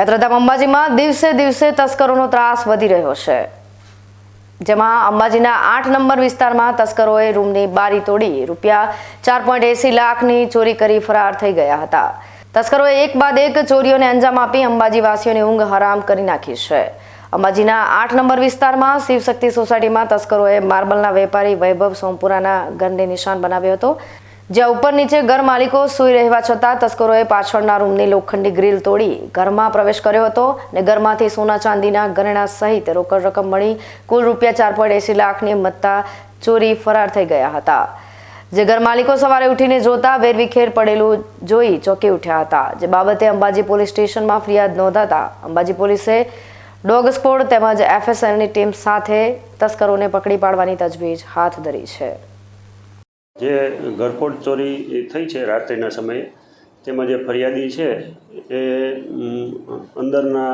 યાત્રાધામ અંબાજીમાં દિવસે દિવસે તસ્કરોનો ત્રાસ વધી રહ્યો છે. જેમાં અંબાજીના આઠ નંબર વિસ્તારમાં તસ્કરોએ રૂમની બારી તોડી રૂપિયા ચાર પોઈન્ટ એસી લાખની ચોરી કરી ફરાર થઈ ગયા હતા. તસ્કરોએ એક બાદ એક ચોરીઓને અંજામ આપી અંબાજીવાસીઓની ઊંઘ હરામ કરી નાખી છે. અંબાજીના આઠ નંબર વિસ્તારમાં શિવશક્તિ સોસાયટીમાં તસ્કરોએ માર્બલના વેપારી વૈભવ સોમપુરાના ઘરને નિશાન બનાવ્યો હતો. જ્યાં ઉપર નીચે ઘર માલિકો સૂઈ રહેવા છતાં તસ્કરોએ પાછળના રૂમની લોખંડી ગ્રીલ તોડી ઘરમાં પ્રવેશ કર્યો હતો ને ઘરમાંથી સોના ચાંદીના ગરણા સહિત રોકડ રકમ મળી કુલ રૂપિયા ચાર પોઈન્ટ એસી લાખની મત્તા ચોરી ફરાર થઈ ગયા હતા. જે ઘર માલિકો સવારે ઉઠીને જોતા વેરવિખેર પડેલું જોઈ ચોંકી ઉઠ્યા હતા. જે બાબતે અંબાજી પોલીસ સ્ટેશનમાં ફરિયાદ નોંધાતા અંબાજી પોલીસે ડોગ સ્કોડ તેમજ એફએસએલની ટીમ સાથે તસ્કરોને પકડી પાડવાની તજવીજ હાથ ધરી છે. જે ઘરફોડ ચોરી થઈ છે રાત્રિના સમયે, તેમાં જે ફરિયાદી છે એ અંદરના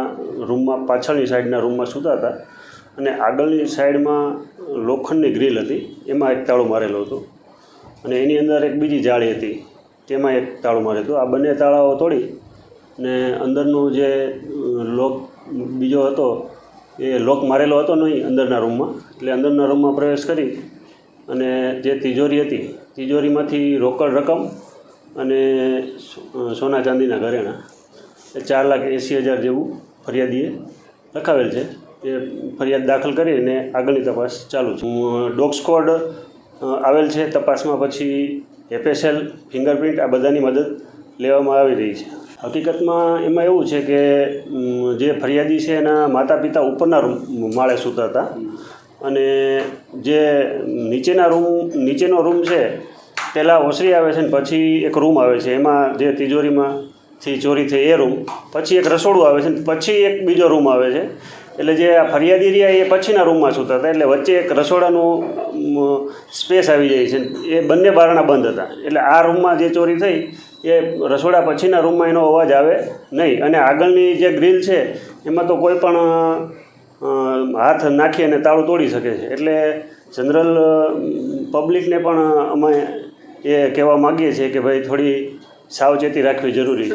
રૂમમાં, પાછળની સાઈડના રૂમમાં સૂતા હતા અને આગળની સાઈડમાં લોખંડની ગ્રીલ હતી, એમાં એક તાળું મારેલું હતું અને એની અંદર એક બીજી જાળી હતી, તેમાં એક તાળું મારેલું હતું. આ બંને તાળાઓ તોડી ને અંદરનું જે લોક બીજો હતો એ લોક મારેલો હતો નહીં અંદરના રૂમમાં, એટલે અંદરના રૂમમાં પ્રવેશ કરી અને જે તિજોરી હતી, તિજોરીમાંથી રોકડ રકમ અને સોના ચાંદીના ઘરેણાં, એ ચાર લાખ એંસી હજાર જેવું ફરિયાદીએ લખાવેલ છે. એ ફરિયાદ દાખલ કરીને આગળની તપાસ ચાલુ છે. ડોગ સ્કોડ આવેલ છે. તપાસમાં પછી એપેસેલ ફિંગરપ્રિન્ટ આ બધાની મદદ લેવામાં આવી રહી છે. હકીકતમાં એમાં એવું છે કે જે ફરિયાદી છે એના માતા પિતા ઉપરના માળે સૂતા હતા. અને જે નીચેના રૂમ, નીચેનો રૂમ છે, પહેલાં ઓસરી આવે છે ને પછી એક રૂમ આવે છે. એમાં જે તિજોરીમાંથી ચોરી થઈ એ રૂમ, પછી એક રસોડું આવે છે ને પછી એક બીજો રૂમ આવે છે. એટલે જે આ ફરિયાદી રહ્યા એ પછીના રૂમમાં સૂતા હતા. એટલે વચ્ચે એક રસોડાનું સ્પેસ આવી જાય છે. એ બંને બારણા બંધ હતા. એટલે આ રૂમમાં જે ચોરી થઈ, એ રસોડા પછીના રૂમમાં એનો અવાજ આવે નહીં. અને આગળની જે ગ્રીલ છે, એમાં તો કોઈ પણ હાથ નાખી અને તાળું તોડી શકે છે. એટલે જનરલ પબ્લિકને પણ અમે એ કહેવા માગીએ છીએ કે ભાઈ થોડી સાવચેતી રાખવી જરૂરી છે.